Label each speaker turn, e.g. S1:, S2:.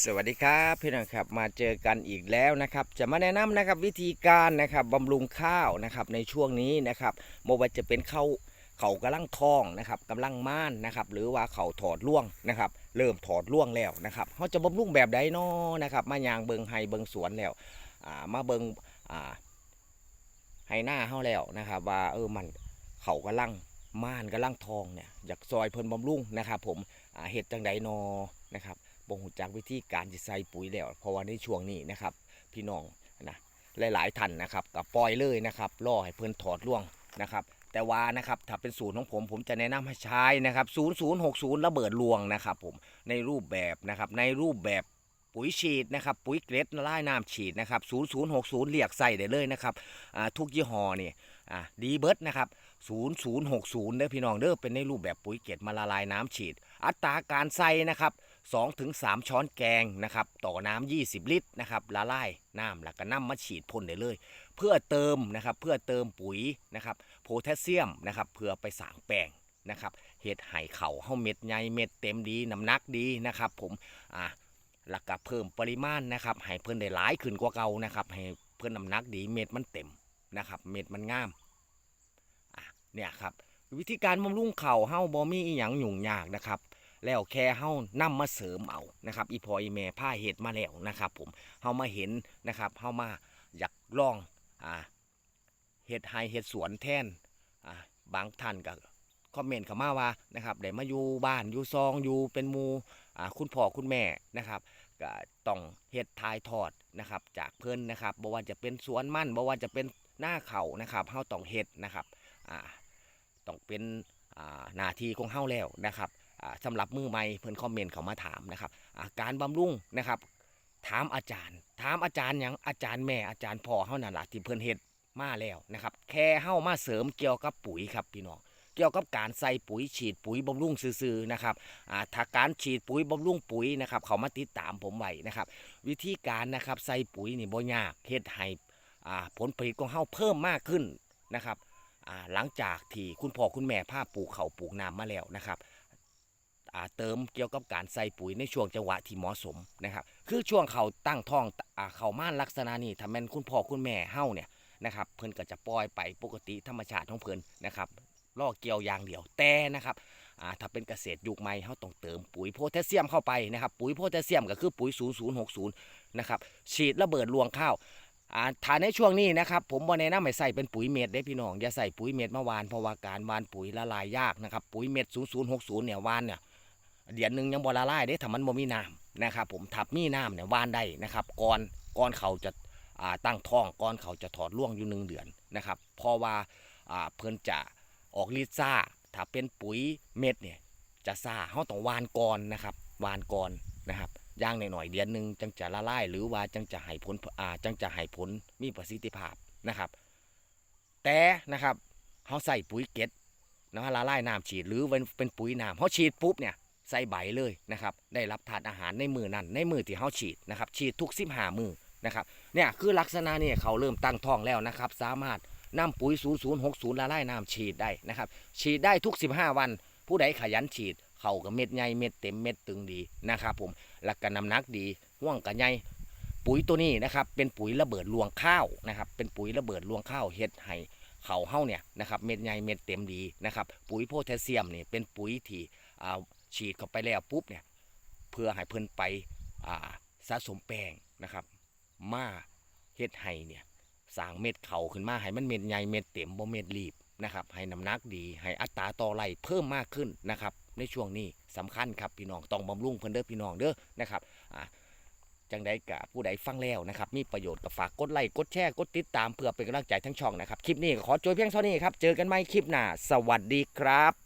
S1: สวัสดีครับพี่น้องครับมาเจอกันอีกแล้วนะครับ จะมาแนะนำนะครับวิธีการนะครับบำรุงข้าวนะครับในช่วงนี้นะครับโมว่าจะเป็นข้าวเขากำลังทองนะครับกำลังม่านนะครับหรือว่าเขาถอดล่วงนะครับ เริ่มถอดล่วงแล้วนะครับเขาจะบำรุงแบบใดน้อนะครับมายางเบิงไฮเบิงสวนแล้วมาเบิงไฮหน้าเขาแล้วนะครับ ว่าเออมันเขากำลังม่านกำลังทองเนี่ยอยากซอยเพิ่นบำรุงนะครับ ผมเห็ดจังใดนอนะครับ บ่งจากวิธีการจะใส่ปุ๋ยแล้วเพราะว่าในช่วงนี้นะครับ พี่น้องนะหลายๆท่านนะครับกับปล่อยเลยนะครับรอให้เพิ่นถอดล่วงนะครับแต่ว่านะครับถ้าเป็นสูตรของผมผมจะแนะนำให้ใช้นะครับ 0060 ระเบิดลวงนะครับผมในรูปแบบนะครับในรูปแบบปุ๋ยฉีดนะครับปุ๋ยเกล็ดละลายน้ำฉีดนะครับ 0060 เรียกใส่ได้เลยนะครับทุกยี่ห้อนี่ดีเบิร์ดนะครับ 0060เด้อพี่น้องเด้อเป็นในรูปแบบปุ๋ยเกล็ดมาละลายน้ำฉีด อัตราการใส่นะครับ 2ถึง3ช้อนแกงนะครับต่อน้ำ20 ลิตรนะครับละลายน้ำแล้วก็นำมาฉีดพ่นได้เลย เพื่อเติมนะครับเพื่อเติมปุ๋ยนะครับโพแทสเซียมนะครับเพื่อไปสางแป้งนะครับเห็ดไห่เข่าเฮาเม็ดใหญ่เม็ดเต็มดีน้ำหนักดีนะครับ ผมอ่าแล้วก็เพิ่มปริมาณนะครับให้เพิ่นได้หลายขึ้นกว่าเก่านะครับให้เพิ่นน้ำหนักดีเม็ดมันเต็มนะครับเม็ดมันงามอะเนี่ยครับวิธีการบำรุงเข่าเฮาบ่มีอีหยังยุ่งยากนะครับ แล้วแค่เฮานำมาเสริมเอานะครับอีพออีแม่ผ้าเห็ดมาแล้วนะครับ ผมเฮามาเห็นนะครับเฮามาอยากลองอ่าเห็ดไฮเห็ดสวนแทนอ่าบางท่านก็คอมเมนต์เข้ามาว่านะครับได้มาอยู่บ้านอยู่ซองอยู่เป็นมูอ่าคุณพ่อคุณแม่นะครับก็ต้องเห็ดทายทอดนะครับ จากเพิ่อนนะครับบ่ว่าจะเป็นสวนมันบ่ว่าจะเป็นหน้าเขานะครับเฮาต้องเห็ดนะครับอ่าต้องเป็นอ่าหน้าที่ของเฮาแล้วนะครับ อ่าสำหรับมือใหม่เพิ่อนคอมเมนต์เขามาถามนะครับอาการบำรุงนะครับ ถามอาจารย์ ถามอาจารย์ยังอาจารย์แม่อาจารย์พ่อเฮานั่นแหละที่เพิ่อนเฮ็ดมาแล้วนะครับ แค่เฮามาเสริมเกี่ยวกับปุ๋ยครับพี่น้องเกี่ยวกับการใส่ปุ๋ยฉีดปุ๋ยบำรุงซื่อๆนะครับถ้าการฉีดปุ๋ยบำรุงปุ๋ยนะครับเขามาติดตามผมไว้นะครับ วิธีการนะครับใส่ปุ๋ยนี่บ่ยากเฮ็ดให้ผลผลิตของเฮาเพิ่มมากขึ้นนะครับหลังจากที่คุณพ่อคุณแม่พาปลูกเขาปลูกน้ำมาแล้วนะครับ เติมเกี่ยวกับการใส่ปุ๋ยในช่วงจังหวะที่เหมาะสมนะครับ คือช่วงเขาตั้งท้องเขาม่านลักษณะนี้ถ้าแม่นคุณพ่อคุณแม่เฮาเนี่ยนะครับเพิ่นก็จะปล่อยไปปกติธรรมชาติของเพิ่นนะครับล่อเกี่ยวอย่างเดียวแต่นะครับถ้าเป็นเกษตรยุคใหม่เฮาต้องเติมปุ๋ยโพแทสเซียมเข้าไปนะครับ ปุ๋ยโพแทสเซียมก็คือปุ๋ย 0060 นะครับฉีดระเบิดรวงข้าวอ่าถ้าในช่วงนี้นะครับผมบ่แนะนำให้ใส่เป็นปุ๋ยเม็ดได้พี่น้องอย่าใส่ปุ๋ยเม็ดเมาหวานเพราะว่าการวานปุ๋ยละลายยากนะครับปุ๋ยเม็ด0060 เนี่ยวานเนี่ย เดือนหนึ่งยังบ่ละลายเด้ถ้ามันบ่มีน้ำนะครับผมทับมีน้ำเนี่ยวานได้นะครับก่อนก่อนเขาจะาตั้งท้องก่อนเขาจะถอดล่วงอยู่หนึ่งเดือนนะครับเพราะว่าาเพิ่นจะออกฤทธิ์ซ่าถ้าเป็นปุ๋ยเม็ดเนี่ยจะซ่าเฮาต้องวานก่อนนะครับวานก่อนนะครับย่างหน่อยๆเดือนหนึ่งจังจะละลายหรือว่าจังจะให้ผลจังจะให้ผลมีประสิทธิภาพนะครับ แต่นะครับเฮาใส่ปุ๋ยเก็ดนะละลายน้ำฉีดหรือเป็นเป็นปุ๋ยน้ำเฮาฉีดปุ๊บเนี่ย ใส่ใบเลยนะครับได้รับทานอาหารในมือนั้นในมือที่เขาฉีดนะครับฉีดทุกสิบหามือนะครับเนี่ยคือลักษณะนี่เขาเริ่มตั้งท้องแล้วนะครับสามารถนำปุ๋ย 0060 ละลายน้ำฉีดได้นะครับฉีดได้ทุก 15 วัน ผู้ใดขยันฉีดเขากับเม็ดใหญ่เม็ดเต็มเม็ดตึงดีนะครับผมหลักกันน้ำหนักดีห่วงกันใหญ่ปุ๋ยตัวนี้นะครับเป็นปุ๋ยระเบิดรวงข้าวนะครับเป็นปุ๋ยระเบิดรวงข้าวเฮ็ดให้เขาเฮ้าเนี่ยนะครับเม็ดใหญ่เม็ดเต็มดีนะครับปุ๋ยโพแทสเซียมนี่เป็นปุ๋ยที่อ่า ฉีดเข้าไปแล้วปุ๊บเนี่ยเพื่อให้เพิ่นไปสะสมแป้งนะครับ มาเฮ็ดให้เนี่ยสางเม็ดเข่าขึ้นมาให้มันเม็ดใหญ่เม็ดเต็มบ่เม็ดรีบนะครับให้น้ำหนักดีให้อัตราต่อไร่เพิ่มมากขึ้นนะครับ ในช่วงนี้สำคัญครับพี่น้องต้องบำรุงเพิ่นเด้อพี่น้องเด้อนะครับจังใดกะผู้ใดฟังแล้วนะครับ มีประโยชน์ก็ฝากกดไลค์กดแชร์กดติดตามเพื่อเป็นกำลังใจทั้งช่องนะครับ คลิปนี้ขอจบเพียงเท่านี้ครับ เจอกันใหม่คลิปหน้า สวัสดีครับ